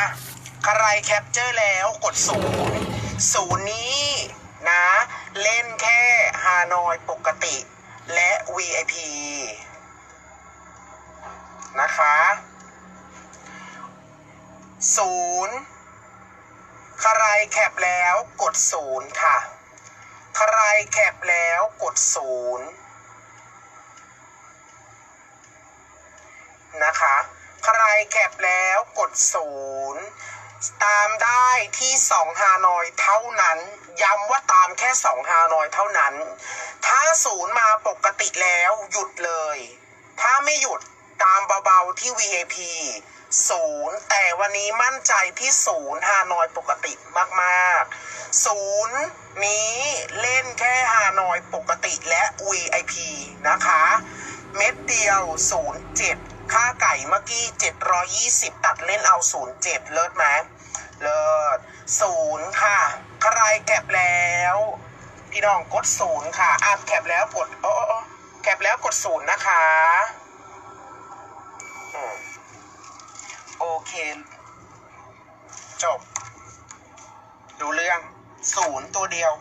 อะใครแคปเจอร์แล้วกดศูนย์ศูนย์นี้นะ เล่นแค่ฮานอยปกติ และ VIP นะคะศูนย์ใครแคปแล้วกดศูนย์ค่ะใครแคปแล้วกดศูนย์นะคะ ใครแคปแล้วกดศูนย์ ตามได้ที่สองฮานอยเท่านั้น ย้ำว่าตามแค่สองฮานอยเท่านั้น ถ้าศูนย์มาปกติแล้วหยุดเลย ถ้าไม่หยุดตามเบาๆที่ VIP ศูนย์แต่วันนี้มั่นใจที่ศูนย์ฮานอยปกติมากๆศูนย์นี้เล่นแค่ฮานอยปกติและ VIP นะคะ เม็ดเดียว 07 ค่าไก่เมื่อกี้ 720 ตัดเล่นเอา 07 เลิศไหมเลิศศูนย์ค่ะ ใครแก็บแล้ว พี่น้องกดศูนย์ค่ะอะแคปแล้วกดโอ้อ้โอ้แล้วกดศูนย์นะคะโอเค จบ ดูเรื่องศูนย์ตัวเดียว